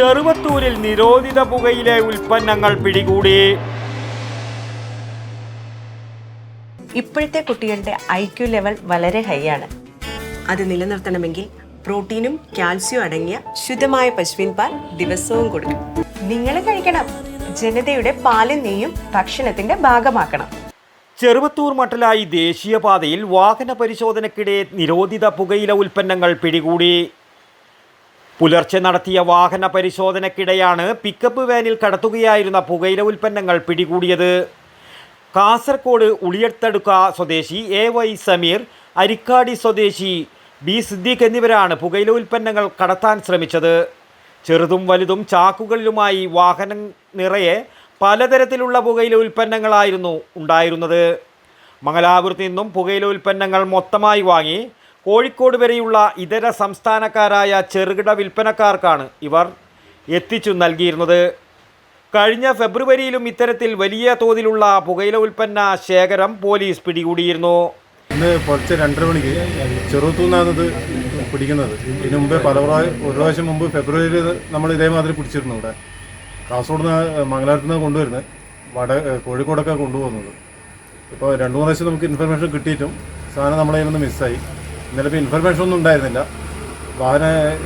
ചെറുവത്തൂരിൽ നിരോധിത പുകയിലെ ഉൽപ്പന്നങ്ങൾ പിടികൂടി. ഇപ്പോഴത്തെ കുട്ടികളുടെ ഐ ക്യു ലെവൽ വളരെ ഹൈ ആണ്. അത് നിലനിർത്തണമെങ്കിൽ പ്രോട്ടീനും കാൽസ്യവും അടങ്ങിയ ശുദ്ധമായ പശുവിൻ പാൽ ദിവസവും കൊടുക്കും നിങ്ങൾ കഴിക്കണം. ജനതയുടെ പാലും നെയ്യും ഭക്ഷണത്തിന്റെ ഭാഗമാക്കണം. ചെറുവത്തൂർ മട്ടലായി ദേശീയപാതയിൽ വാഹന പരിശോധനയ്ക്കിടെ നിരോധിത പുകയില ഉൽപ്പന്നങ്ങൾ പിടികൂടി. പുലർച്ചെ നടത്തിയ വാഹന പരിശോധനയ്ക്കിടെയാണ് പിക്കപ്പ് വാനിൽ കടത്തുകയായിരുന്ന പുകയില ഉൽപ്പന്നങ്ങൾ പിടികൂടിയത്. കാസർകോട് ഉളിയത്തടുക്ക സ്വദേശി എ വൈ സമീർ അരിക്കാടി സ്വദേശി ബി സിദ്ദീഖ് എന്നിവരാണ് പുകയില ഉൽപ്പന്നങ്ങൾ കടത്താൻ ശ്രമിച്ചത്. ചെറുതും വലുതും ചാക്കുകളിലുമായി വാഹനം നിറയെ പലതരത്തിലുള്ള പുകയില ഉൽപ്പന്നങ്ങളായിരുന്നു ഉണ്ടായിരുന്നത്. മംഗലാപുരത്ത് നിന്നും പുകയില ഉൽപ്പന്നങ്ങൾ മൊത്തമായി വാങ്ങി കോഴിക്കോട് വരെയുള്ള ഇതര സംസ്ഥാനക്കാരായ ചെറുകിട വിൽപ്പനക്കാർക്കാണ് ഇവർ എത്തിച്ചു നൽകിയിരുന്നത്. കഴിഞ്ഞ ഫെബ്രുവരിയിലും ഇത്തരത്തിൽ വലിയ തോതിലുള്ള പുകയില ഉൽപ്പന്ന ശേഖരം പോലീസ് പിടികൂടിയിരുന്നു. ഇന്ന് പുലർച്ചെ രണ്ടര മണിക്ക് ചെറുത്തൂന്നാണ് ഇത് പിടിക്കുന്നത്. ഇതിനു മുമ്പേ പല പ്രാവശ്യം ഒരു പ്രാവശ്യം മുമ്പ് ഫെബ്രുവരിയിൽ നമ്മൾ ഇതേമാതിരി പിടിച്ചിരുന്നു ഇവിടെ. കാസർഗോഡ് നിന്ന് മംഗലാപുരത്ത് നിന്ന് കൊണ്ടുവരുന്നത്. വട കോഴിക്കോടൊക്കെ കൊണ്ടുപോകുന്നത്. ഇപ്പോൾ രണ്ടു മൂന്ന് പ്രാവശ്യം നമുക്ക് ഇൻഫർമേഷൻ കിട്ടിയിട്ടും സാധനം നമ്മളെ കയ്യിൽ നിന്ന് മിസ്സായി ഇന്നലെ ഇപ്പോൾ ഇൻഫർമേഷൻ ഒന്നും ഉണ്ടായിരുന്നില്ല. വാഹന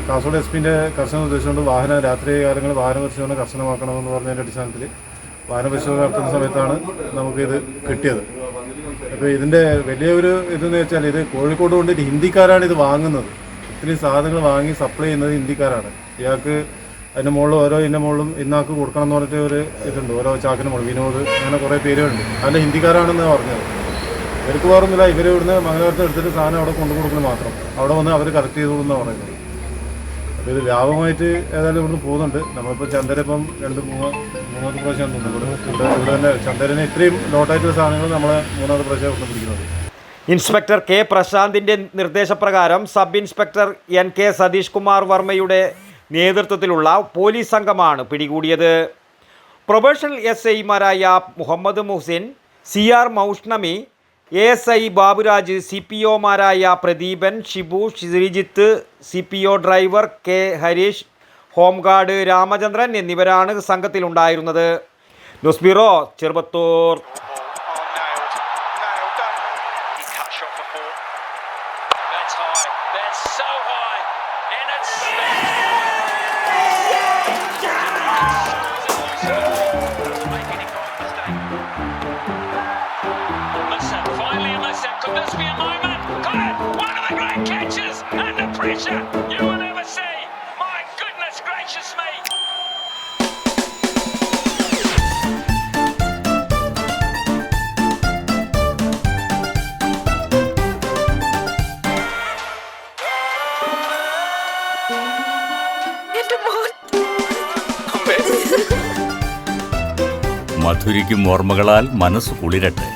കാസർഗോഡ് എസ് പിന്റെ കർശന നിർദ്ദേശമുണ്ട്. വാഹന രാത്രി കാലങ്ങളിൽ വാഹന പരിശോധന കർശനമാക്കണമെന്ന് പറഞ്ഞതിന്റെ അടിസ്ഥാനത്തിൽ വാഹന പരിശോധന നടത്തുന്ന സമയത്താണ് നമുക്കിത് കിട്ടിയത്. അപ്പോൾ ഇതിന്റെ വലിയൊരു ഇതെന്ന് വെച്ചാൽ ഇത് കോഴിക്കോട് കൊണ്ടിട്ട് ഹിന്ദിക്കാരാണ് ഇത് വാങ്ങുന്നത്. ഇത്രയും സാധനങ്ങൾ വാങ്ങി സപ്ലൈ ചെയ്യുന്നത് ഹിന്ദിക്കാരാണ്. ഇയാൾക്ക് അതിന്റെ മുകളിൽ ഓരോ ഇതിന്റെ മുകളിലും ഇന്നാൾക്ക് കൊടുക്കണം എന്ന് പറഞ്ഞിട്ട് ഒരു ഇതുണ്ട്. ഓരോ ചാക്കിന് മുകളിൽ വിനോദ് അങ്ങനെ കുറേ പേരുണ്ട് അതിന്റെ ഹിന്ദിക്കാരാണെന്ന് പറഞ്ഞത്. ഇവർക്ക് വേറൊന്നുമില്ല ഇവർ ഇവിടുന്ന് മംഗലാപുരത്ത് എടുത്തിട്ട് സാധനം അവിടെ കൊണ്ടു കൊടുക്കുന്നത് മാത്രം. അവിടെ വന്ന് അവർ കറക്റ്റ് ചെയ്ത് കൊടുക്കുന്ന പറയുന്നത്. അപ്പോൾ ഇത് ലാഭമായിട്ട് ഏതായാലും ഇവിടുന്ന് പോകുന്നുണ്ട്. നമ്മളിപ്പോൾ ചന്ദര ഇപ്പം രണ്ട് മൂന്ന് മൂന്നാമത്തെ പ്രാവശ്യം ഇവിടെ ഇവിടെ തന്നെ ചന്ദരനെ ഇത്രയും ലോട്ടായിട്ടുള്ള സാധനങ്ങൾ നമ്മളെ മൂന്നാമത്തെ പ്രാവശ്യം ഇവിടെ പിടിക്കുന്നത്. ഇൻസ്പെക്ടർ കെ പ്രശാന്തിന്റെ നിർദ്ദേശപ്രകാരം sub inspector N K Satheesh Kumar വർമ്മയുടെ നേതൃത്വത്തിലുള്ള പോലീസ് സംഘമാണ് പിടികൂടിയത്. പ്രൊബേഷണൽ എസ് ഐമാരായ Muhammad Muhsin C R Moushnami A S I Baburaj C P ഒമാരായ Pradeepan Shibu Sreejith C P O driver K Harish home guard Ramachandran എന്നിവരാണ് സംഘത്തിലുണ്ടായിരുന്നത് news bureau four. That's high. That's so high. And it's Could this be a moment? Got! One of the great catches! Under pressure! You will ever see! My goodness gracious me! മധുരിക്കും ഓർമ്മകളാൽ മനസ്സ് കുളിരട്ടെ